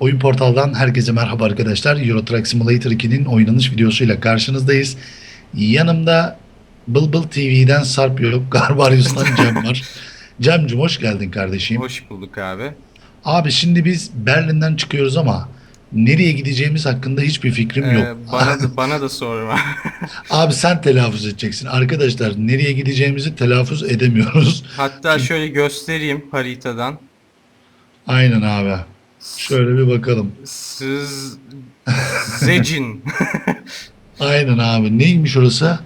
Oyun Portal'dan herkese merhaba arkadaşlar. Euro Truck Simulator 2'nin oynanış videosuyla karşınızdayız. Yanımda Bılbıl TV'den Sarp yok, Garbarius'tan Cem var. Cem'cim hoş geldin kardeşim. Hoş bulduk abi. Abi şimdi biz Berlin'den çıkıyoruz ama nereye gideceğimiz hakkında hiçbir fikrim Ee, yok. bana da bana da sorma. Abi sen telaffuz edeceksin. Arkadaşlar nereye gideceğimizi telaffuz edemiyoruz. Hatta şöyle göstereyim haritadan. Aynen abi. Şöyle bir bakalım. Siz Zecin. Aynen abi. Neymiş orası?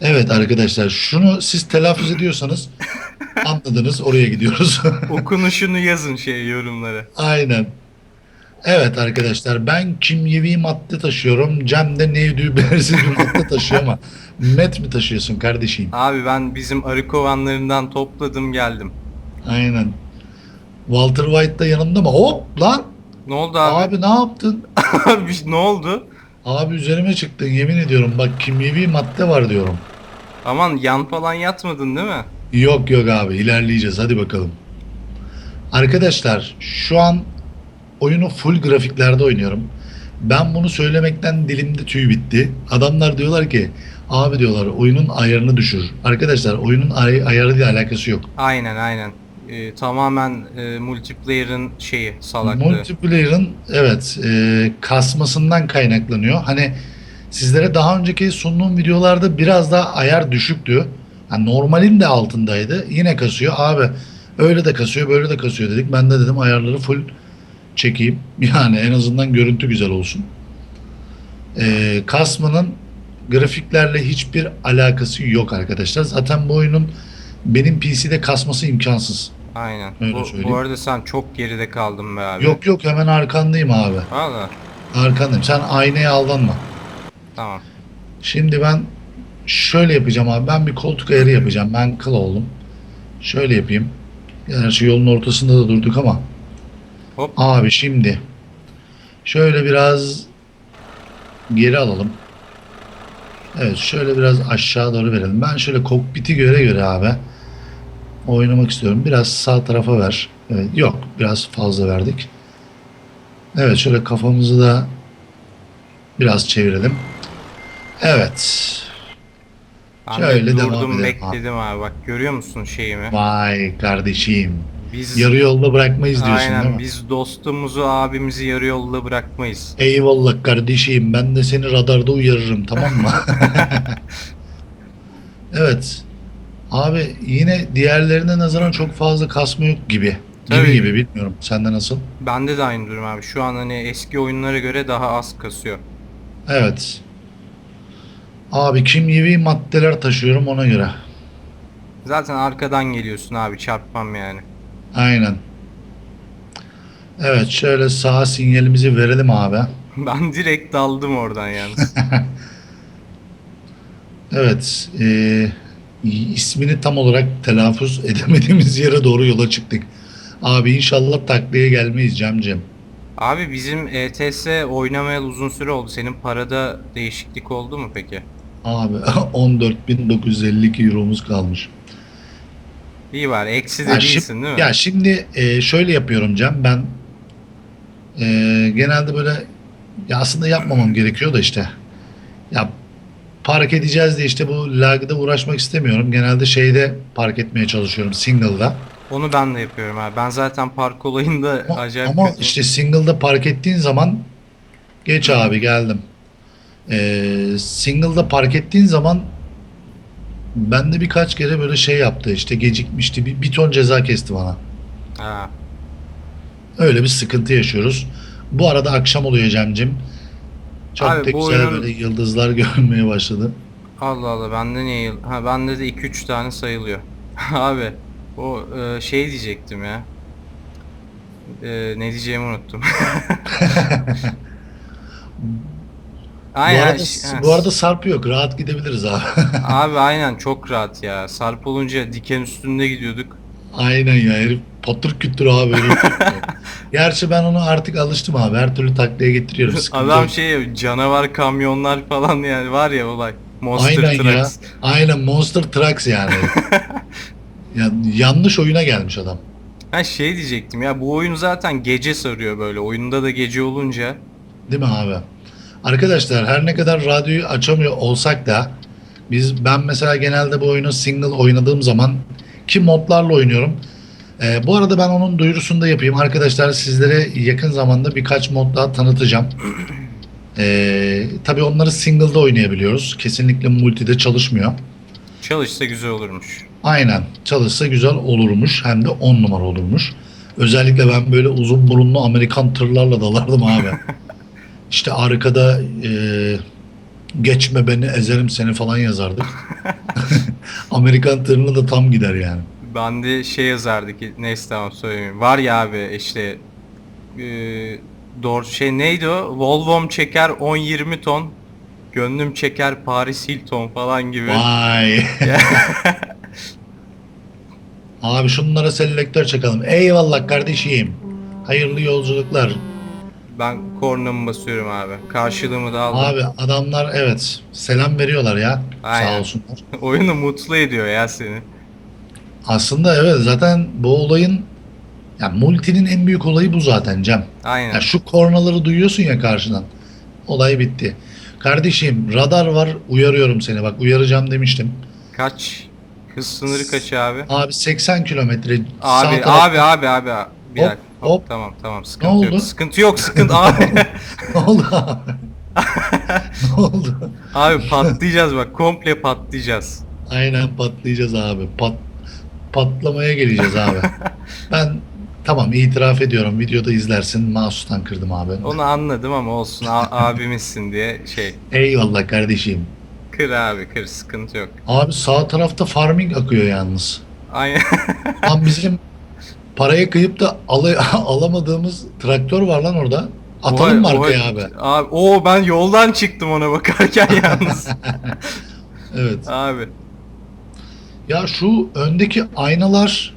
Evet arkadaşlar şunu siz telaffuz ediyorsanız anladınız oraya gidiyoruz. Okunuşunu yazın şey yorumlara. Aynen. Evet arkadaşlar ben kimyevi madde taşıyorum. Cem de neydi belirsiz bir madde taşıyor ama met mi taşıyorsun kardeşim? Abi ben bizim arı kovanlarından topladım geldim. Aynen. Walter White da yanımda mı? Hop lan! Ne oldu abi? Abi ne yaptın? Abi ne oldu? Abi üzerime çıktın yemin ediyorum. Bak kimyevi madde var diyorum. Aman yan falan yatmadın değil mi? Yok yok abi ilerleyeceğiz hadi bakalım. Arkadaşlar şu an oyunu full grafiklerde oynuyorum. Ben bunu söylemekten dilimde tüy bitti. Adamlar diyorlar ki abi diyorlar oyunun ayarını düşür. Arkadaşlar oyunun ay- ayarıyla alakası yok. Aynen aynen. Ee, tamamen e, multiplayer'ın şeyi salaklığı. Multiplayer'ın evet e, kasmasından kaynaklanıyor. Hani sizlere daha önceki sunduğum videolarda biraz daha ayar düşüktü. Yani normalin de altındaydı. Yine kasıyor. Abi öyle de kasıyor böyle de kasıyor dedik. Ben de dedim ayarları full çekeyim. Yani en azından görüntü güzel olsun. E, kasmanın grafiklerle hiçbir alakası yok arkadaşlar. Zaten bu oyunun benim PC'de kasması imkansız. Aynen. Öyle Bu, söyleyeyim. bu arada sen çok geride kaldın be abi. Yok yok hemen arkandayım abi. Valla. Arkandayım. Sen aynaya aldanma. Tamam. Şimdi ben şöyle yapacağım abi. Ben bir koltuk ayarı yapacağım. Ben kıl oldum. Şöyle yapayım. Gerçi yolun ortasında da durduk ama. Hop. Abi şimdi şöyle biraz geri alalım. Evet şöyle biraz aşağı doğru verelim. Ben şöyle kokpiti göre göre abi oynamak istiyorum. Biraz sağ tarafa ver. Evet, yok biraz fazla verdik. Evet şöyle kafamızı da biraz çevirelim. Evet. Ben Şöyle de devam durdum edelim bekledim abi. Bak görüyor musun şeyimi? Vay kardeşim. Biz Yarı yolda bırakmayız diyorsun değil aynen mi? biz dostumuzu abimizi yarı yolda bırakmayız. Eyvallah kardeşim. Ben de seni radarda uyarırım tamam mı? evet. Abi yine diğerlerine nazaran çok fazla kasma yok gibi. Gibi Tabii. gibi bilmiyorum. Sende nasıl? Bende de aynı durum abi. Şu an hani eski oyunlara göre daha az kasıyor. Evet. Abi kimyevi maddeler taşıyorum ona göre. Zaten arkadan geliyorsun abi çarpmam yani. Aynen. Evet şöyle sağa sinyalimizi verelim abi. Ben direkt daldım oradan yalnız. Evet. eee, ismini tam olarak telaffuz edemediğimiz yere doğru yola çıktık. Abi inşallah taklaya gelmeyiz Cemcem. abi bizim ETS oynamayalı uzun süre oldu. Senin parada değişiklik oldu mu peki? Abi 14.952 euromuz kalmış. İyi var. Eksi de Ya, değilsin değil mi? ya şimdi eee, şöyle yapıyorum Cem ben eee, genelde böyle ya aslında yapmamam gerekiyor da işte ya park edeceğiz diye işte bu lagda uğraşmak istemiyorum. Genelde şeyde park etmeye çalışıyorum single'da. Onu ben de yapıyorum abi. Ben zaten park olayında Ama, acayip ama kötüyüm. işte single'da park ettiğin zaman geç abi geldim. Ee, single'da park ettiğin zaman bende birkaç kere böyle şey yaptı işte gecikmişti bir, bir ton ceza kesti bana. Ha. Öyle bir sıkıntı yaşıyoruz. Bu arada akşam oluyor Cemcim. Çok Abi da bu güzel oyunun- böyle yıldızlar görünmeye başladı. Allah Allah bende niye yıl- Ha bende de 2-3 tane sayılıyor. Abi o e, şey diyecektim ya. E, ne diyeceğimi unuttum. bu, arada, ş- ha, bu arada sarpı yok. Rahat gidebiliriz abi. Abi aynen çok rahat ya. Sarp olunca diken üstünde gidiyorduk. Aynen ya herif patır kütür abi. herif. Gerçi ben onu artık alıştım abi. Her türlü taklaya getiriyorum. Sıkıntı Adam yok. şey canavar kamyonlar falan yani var ya olay. Monster Aynen ya. Trucks. Aynen Monster Trucks yani. ya, yanlış oyuna gelmiş adam. Ha şey diyecektim ya bu oyun zaten gece sarıyor böyle. Oyunda da gece olunca. Değil mi abi? Arkadaşlar her ne kadar radyoyu açamıyor olsak da biz ben mesela genelde bu oyunu single oynadığım zaman ki modlarla oynuyorum. Ee, bu arada ben onun duyurusunu da yapayım. Arkadaşlar sizlere yakın zamanda birkaç mod daha tanıtacağım. Ee, tabii onları single'da oynayabiliyoruz. Kesinlikle multide çalışmıyor. Çalışsa güzel olurmuş. Aynen. Çalışsa güzel olurmuş. Hem de 10 numara olurmuş. Özellikle ben böyle uzun burunlu Amerikan tırlarla dalardım abi. işte arkada e, geçme beni ezerim seni falan yazardık. Amerikan tırına da tam gider yani. Ben de şey yazardı ki neyse tamam söylemeyeyim. Var ya abi işte e, doğru şey neydi o? Volvo'm çeker 10-20 ton. Gönlüm çeker Paris Hilton falan gibi. Vay. abi şunlara selektör çakalım. Eyvallah kardeşim. Hayırlı yolculuklar. Ben kornamı basıyorum abi. Karşılığımı da aldım. Abi adamlar evet selam veriyorlar ya. Aynen. Sağ olsunlar. Oyunu mutlu ediyor ya seni. Aslında evet zaten bu olayın ya multinin en büyük olayı bu zaten Cem. Aynen. Ya şu kornaları duyuyorsun ya karşıdan. Olay bitti. Kardeşim radar var uyarıyorum seni bak uyaracağım demiştim. Kaç? Hız sınırı kaç abi? Abi 80 kilometre Abi taraf- abi abi abi. abi. Bir Hop, dakika. Hop, hop. Tamam tamam sıkıntı Ne yok. oldu? Sıkıntı yok sıkıntı abi. ne oldu abi? ne oldu? abi patlayacağız bak komple patlayacağız. Aynen patlayacağız abi. Pat patlamaya geleceğiz abi. ben tamam itiraf ediyorum videoda izlersin mouse'tan kırdım abi. Onu anladım ama olsun a- abimizsin diye şey. Eyvallah kardeşim. Kır abi kır sıkıntı yok. Abi sağ tarafta farming akıyor yalnız. Aynen. Lan bizim paraya kıyıp da alay- alamadığımız traktör var lan orada. Atalım mı arkaya abi? Abi o ben yoldan çıktım ona bakarken yalnız. Evet. abi. Ya şu öndeki aynalar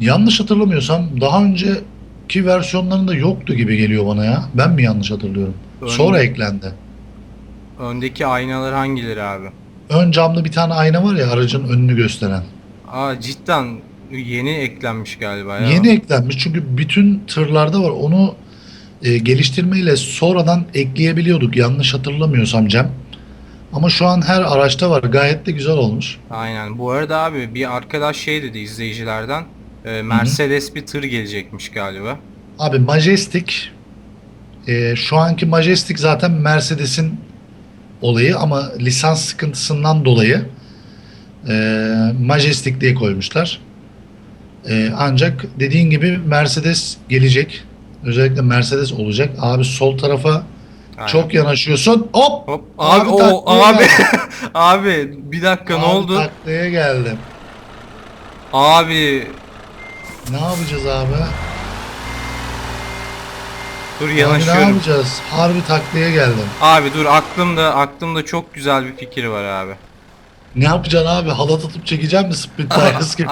yanlış hatırlamıyorsam daha önceki versiyonlarında yoktu gibi geliyor bana ya. Ben mi yanlış hatırlıyorum? Ön- Sonra eklendi. Öndeki aynalar hangileri abi? Ön camda bir tane ayna var ya aracın önünü gösteren. Aa cidden yeni eklenmiş galiba ya. Yeni eklenmiş çünkü bütün tırlarda var. Onu e, geliştirmeyle sonradan ekleyebiliyorduk yanlış hatırlamıyorsam Cem. Ama şu an her araçta var. Gayet de güzel olmuş. Aynen. Bu arada abi bir arkadaş şey dedi izleyicilerden. e, Mercedes bir tır gelecekmiş galiba. Abi Majestic e, şu anki Majestic zaten Mercedes'in olayı ama lisans sıkıntısından dolayı e, Majestic diye koymuşlar. E, ancak dediğin gibi Mercedes gelecek. Özellikle Mercedes olacak. Abi sol tarafa Aynen. çok yanaşıyorsun. Hop! Hop abi, Abi o abi abi bir dakika ne Abi oldu? Taklaya geldim. Abi Ne yapacağız abi? dur Abi ne yanaşıyorum. yapacağız? Harbi taklaya geldim. Abi dur aklımda aklımda çok güzel bir fikir var abi. Ne yapacaksın abi? Halat atıp çekeceğim mi Split Tires gibi?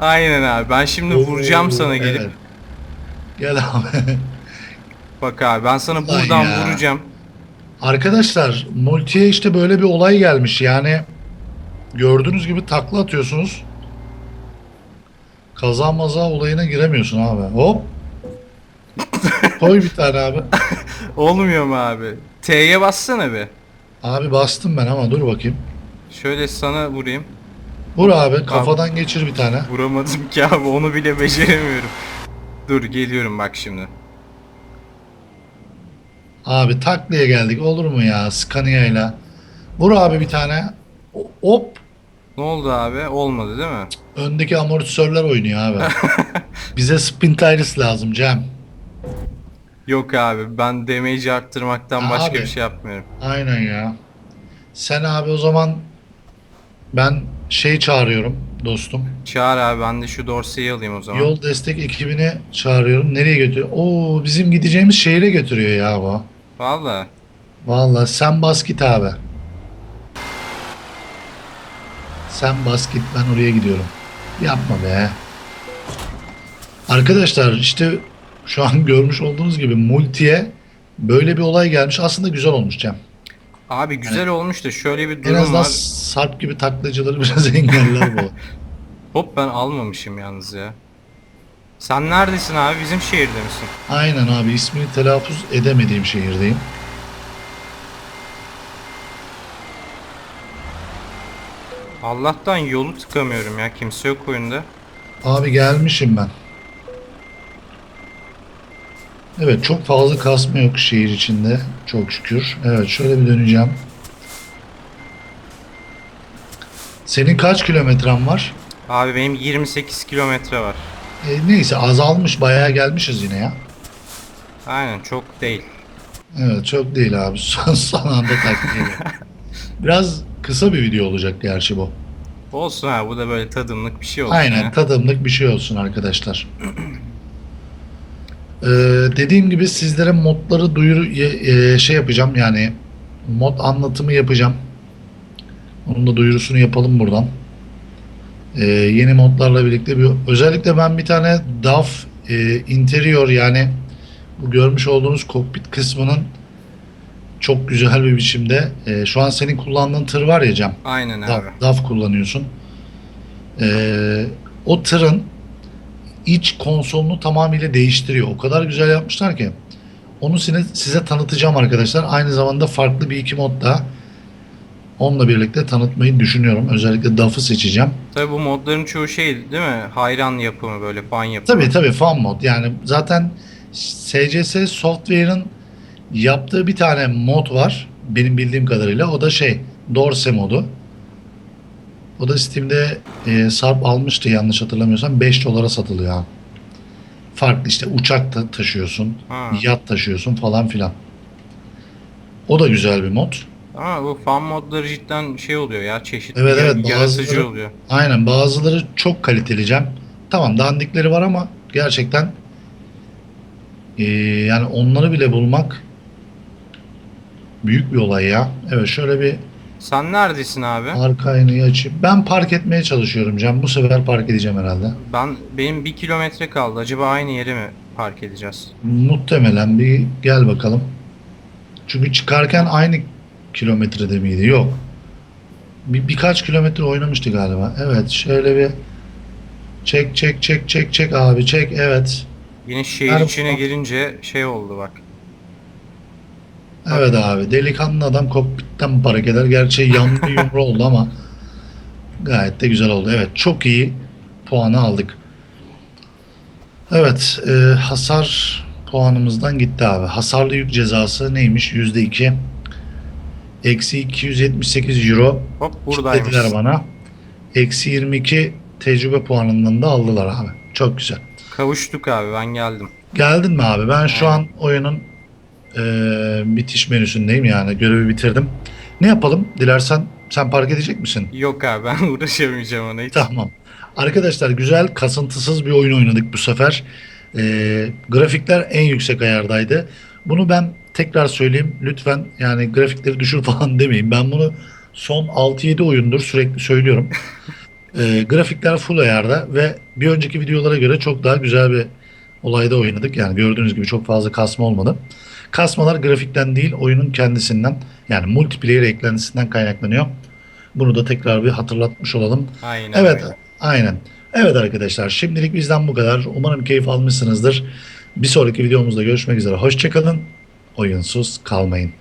Aynen abi. Ben şimdi vuracağım sana gelip. Evet. Gel abi. Bak abi ben sana Ulan buradan ya. vuracağım. Arkadaşlar multiye işte böyle bir olay gelmiş. Yani gördüğünüz gibi takla atıyorsunuz. Kaza maza olayına giremiyorsun abi. Hop. Koy bir tane abi. Olmuyor mu abi? T'ye bassana be. Abi bastım ben ama dur bakayım. Şöyle sana vurayım. Vur abi kafadan geçir bir tane. Vuramadım ki abi onu bile beceremiyorum. Dur geliyorum bak şimdi. Abi taklaya geldik olur mu ya Scania ile. Vur abi bir tane. O- Hop. Ne oldu abi? Olmadı değil mi? Öndeki amortisörler oynuyor abi. Bize spin tires lazım Cem. Yok abi ben damage'i arttırmaktan başka Abi. bir şey yapmıyorum. Aynen ya. Sen abi o zaman ben şey çağırıyorum dostum. Çağır abi ben de şu dorseyi alayım o zaman. Yol destek ekibini çağırıyorum. Nereye götürüyor? Oo bizim gideceğimiz şehire götürüyor ya bu. Valla. Vallahi sen bas git abi. Sen bas git ben oraya gidiyorum. Yapma be. Arkadaşlar işte şu an görmüş olduğunuz gibi multiye böyle bir olay gelmiş. Aslında güzel olmuş Cem. Abi güzel olmuş da şöyle bir En durum azından var. Sarp gibi taklacıları biraz engeller bu. Hop ben almamışım yalnız ya. Sen neredesin abi? Bizim şehirde misin? Aynen abi ismini telaffuz edemediğim şehirdeyim. Allah'tan yolu tıkamıyorum ya. Kimse yok oyunda. Abi gelmişim ben. Evet çok fazla kasma yok şehir içinde. Çok şükür. Evet şöyle bir döneceğim. Senin kaç kilometren var? Abi benim 28 kilometre var. E, neyse azalmış bayağı gelmişiz yine ya. Aynen çok değil. Evet çok değil abi. Son, son anda taktiği. Biraz kısa bir video olacak gerçi bu. Olsun ha bu da böyle tadımlık bir şey olsun Aynen ya. tadımlık bir şey olsun arkadaşlar. Ee, dediğim gibi sizlere modları duyuru e, şey yapacağım yani mod anlatımı yapacağım. Onun da duyurusunu yapalım buradan. Ee, yeni modlarla birlikte bir özellikle ben bir tane DAF e, interior yani bu görmüş olduğunuz kokpit kısmının çok güzel bir biçimde e, şu an senin kullandığın tır var ya Cem. Aynen DAF, abi. DAF kullanıyorsun. Ee, o tırın iç konsolunu tamamıyla değiştiriyor. O kadar güzel yapmışlar ki. Onu size, size tanıtacağım arkadaşlar. Aynı zamanda farklı bir iki mod da onunla birlikte tanıtmayı düşünüyorum. Özellikle DAF'ı seçeceğim. Tabi bu modların çoğu şey değil mi? Hayran yapımı böyle fan yapımı. Tabii tabii fan mod. Yani zaten SCS Software'ın yaptığı bir tane mod var. Benim bildiğim kadarıyla. O da şey Dorse modu. O da Steam'de e, Sarp almıştı yanlış hatırlamıyorsam 5 dolara satılıyor. abi. Farklı işte uçak da taşıyorsun, Ha. yat taşıyorsun falan filan. O da güzel bir mod. Ama bu fan modları cidden şey oluyor ya çeşitli Evet, evet, yaratıcı bazıları- oluyor. Aynen bazıları çok kaliteli Cem. Tamam dandikleri var ama gerçekten eee, yani onları bile bulmak büyük bir olay ya. Evet şöyle bir Sen neredesin abi? arka aynayı açayım. Ben park etmeye çalışıyorum Cem. Bu sefer park edeceğim herhalde. Ben benim bir kilometre kaldı. Acaba aynı yere mi park edeceğiz? Muhtemelen bir gel bakalım. Çünkü çıkarken aynı kilometrede miydi? Yok. Bir, birkaç kilometre oynamıştı galiba. Evet şöyle bir çek çek çek çek çek abi çek evet. Yine şehir Merhaba. içine girince şey oldu bak. Evet abi delikanlı adam kokpitten park eder. Gerçi yanlı yumru oldu ama gayet de güzel oldu. Evet çok iyi puanı aldık. Evet e, hasar puanımızdan gitti abi. Hasarlı yük cezası neymiş? %2. Eksi 278 euro Hop buradaymış. dediler bana. Eksi 22 tecrübe puanından da aldılar abi. Çok güzel. Kavuştuk abi ben geldim. Geldin mi abi? Ben şu an oyunun eee, bitiş menüsündeyim yani görevi bitirdim. Ne yapalım? Dilersen sen park edecek misin? Yok abi ben uğraşamayacağım ona hiç. Tamam. Arkadaşlar güzel kasıntısız bir oyun oynadık bu sefer. Eee, grafikler en yüksek ayardaydı. Bunu ben tekrar söyleyeyim. Lütfen yani grafikleri düşür falan demeyin. Ben bunu son 6-7 oyundur sürekli söylüyorum. Eee, grafikler full ayarda ve bir önceki videolara göre çok daha güzel bir olayda oynadık. Yani gördüğünüz gibi çok fazla kasma olmadı. Kasmalar grafikten değil oyunun kendisinden yani multiplayer eklentisinden kaynaklanıyor. Bunu da tekrar bir hatırlatmış olalım. Aynen Evet, öyle. aynen. Evet arkadaşlar, şimdilik bizden bu kadar. Umarım keyif almışsınızdır. Bir sonraki videomuzda görüşmek üzere. Hoşçakalın. Oyunsuz kalmayın.